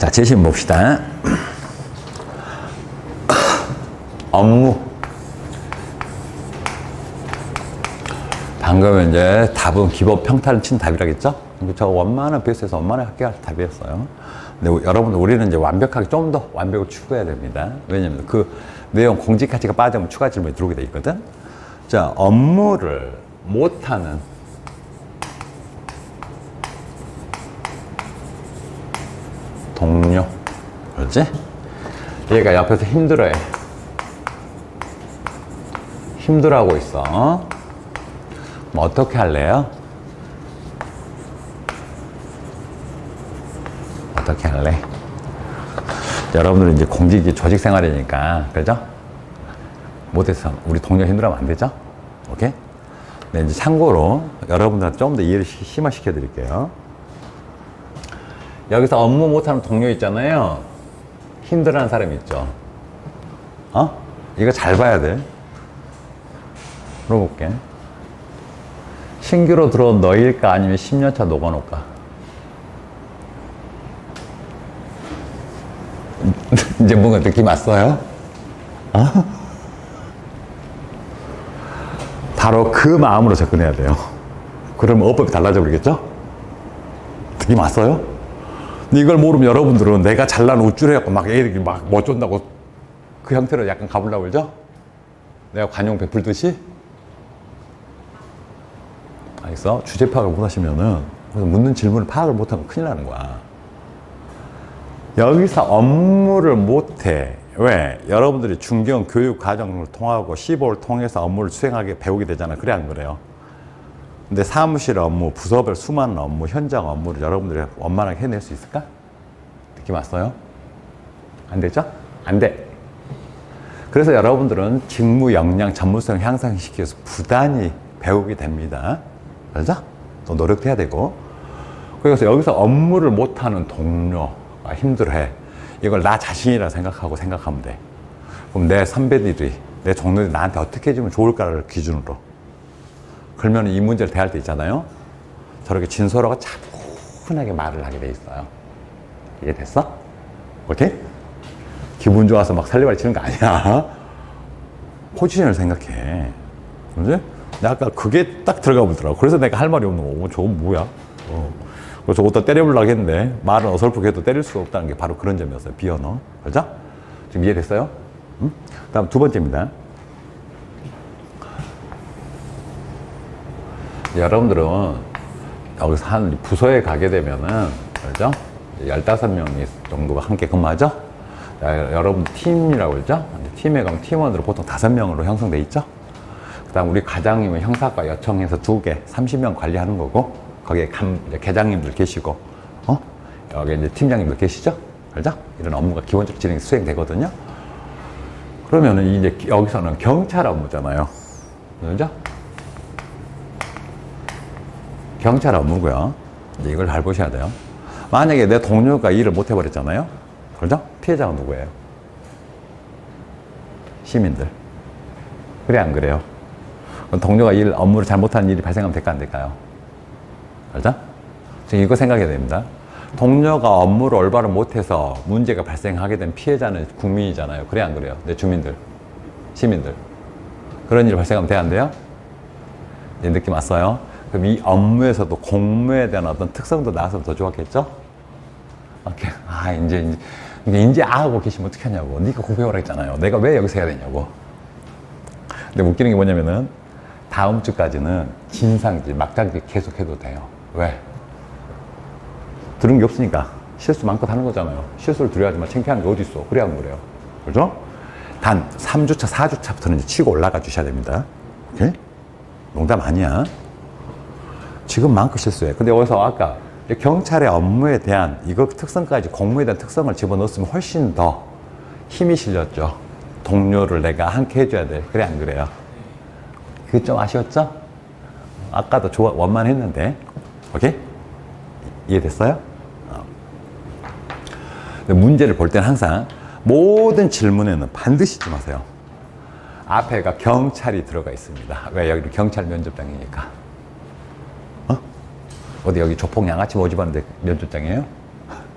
자, 제시문 봅시다. 업무. 방금 이제 답은 기본 평타를 친 답이라겠죠? 저 원만한 베이스에서 원만하게 합격할 답이었어요. 근데 여러분, 우리는 이제 완벽하게 좀 더 완벽을 추구해야 됩니다. 왜냐면 그 내용 공직 가치가 빠지면 추가 질문이 들어오게 돼 있거든? 자, 업무를 못하는 동료. 그렇지? 얘가 옆에서 힘들어해. 힘들어하고 있어. 뭐 어떻게 할래요? 어떻게 할래? 여러분들은 이제 공직이 조직 생활이니까, 그죠? 못해서 우리 동료 힘들어하면 안 되죠? 오케이? 네, 이제 참고로 여러분들한테 좀 더 이해를 시- 심화시켜 드릴게요. 여기서 업무 못하는 동료 있잖아요. 힘들어하는 사람 있죠. 어? 이거 잘 봐야 돼. 물어볼게. 신규로 들어온 너일까 아니면 10년차 녹아놓을까? 이제 뭔가 느낌 왔어요? 어? 바로 그 마음으로 접근해야 돼요. 그러면 어법이 달라져 버리겠죠? 느낌 왔어요? 이걸 모르면 여러분들은 내가 잘난 우쭐해갖고 막 애들이 막못 쫀다고 그 형태로 약간 가보려고 그러죠? 내가 관용 베풀듯이? 알겠어? 주제 파악을 못 하시면은 묻는 질문을 파악을 못 하면 큰일 나는 거야. 여기서 업무를 못해. 왜? 여러분들이 중견 교육 과정을 통하고 15를 통해서 업무를 수행하게 배우게 되잖아. 그래, 안 그래요? 근데 사무실 업무, 부서별 수많은 업무, 현장 업무를 여러분들이 원만하게 해낼 수 있을까? 느낌 왔어요? 안 되죠? 안 돼. 그래서 여러분들은 직무 역량, 전문성 향상시키기 위해서 부단히 배우게 됩니다. 그죠? 또 노력해야 되고. 그래서 여기서 업무를 못하는 동료가 힘들어해. 이걸 나 자신이라 생각하고 생각하면 돼. 그럼 내 선배들이, 내 동료들이 나한테 어떻게 해주면 좋을까를 기준으로. 그러면 이 문제를 대할 때 있잖아요. 저렇게 진솔하고 차분하게 말을 하게 돼 있어요. 이해됐어? 오케이? 기분 좋아서 막 살리발이 치는 거 아니야. 포지션을 생각해. 그지? 내가 아까 그게 딱 들어가 보더라고. 그래서 내가 할 말이 없는 거고, 저건 뭐야? 어. 저것도 때려보려고 했는데, 말은 어설프게 해도 때릴 수가 없다는 게 바로 그런 점이었어요. 비언어. 그죠? 지금 이해됐어요? 음? 다음 두 번째입니다. 여러분들은 여기서 한 부서에 가게 되면은, 그죠? 15명이 정도가 함께 근무하죠? 자, 여러분 팀이라고 그러죠? 팀에 가면 팀원으로 보통 5명으로 형성돼 있죠? 그 다음 우리 과장님은 형사과 요청해서 두 개, 30명 관리하는 거고, 거기에 감, 이제 계장님들 계시고, 어? 여기 이제 팀장님들 계시죠? 그죠? 이런 업무가 기본적으로 진행, 수행되거든요? 그러면은 이제 여기서는 경찰 업무잖아요. 그죠? 경찰 업무고요. 이걸 잘 보셔야 돼요. 만약에 내 동료가 일을 못 해버렸잖아요. 그죠? 피해자가 누구예요? 시민들. 그래, 안 그래요? 동료가 일, 업무를 잘 못하는 일이 발생하면 될까, 안 될까요? 그죠? 지금 이거 생각해야 됩니다. 동료가 업무를 올바로 못해서 문제가 발생하게 된 피해자는 국민이잖아요. 그래, 안 그래요? 내 주민들, 시민들. 그런 일이 발생하면 돼, 안 돼요? 이제 느낌 왔어요? 그럼 이 업무에서도 공무에 대한 어떤 특성도 나왔으면 더 좋았겠죠? 오케이. 아, 이제, 이제, 이제, 이제 아 하고 계시면 어떻게 하냐고. 네가 공부해오라 했잖아요. 내가 왜 여기서 해야 되냐고. 근데 웃기는 게 뭐냐면은, 다음 주까지는 진상질, 막장질 계속 해도 돼요. 왜? 들은 게 없으니까. 실수 많고 하는 거잖아요. 실수를 두려워하지만 창피한 게 어딨어. 그래, 안 그래요? 그죠? 단, 3주차, 4주차부터는 이제 치고 올라가 주셔야 됩니다. 오케이? 농담 아니야. 지금 많고 실수해. 근데 여기서 아까 경찰의 업무에 대한 이거 특성까지 공무에 대한 특성을 집어넣었으면 훨씬 더 힘이 실렸죠. 동료를 내가 함께 해줘야 돼. 그래, 안 그래요? 그게 좀 아쉬웠죠? 아까도 좋아, 원만했는데. 오케이? 이해됐어요? 어. 문제를 볼 때는 항상 모든 질문에는 반드시 좀 하세요. 앞에가 경찰이 들어가 있습니다. 왜? 여기는 경찰 면접장이니까. 어? 어디 여기 조폭 양아치 모집하는데 면접장이에요?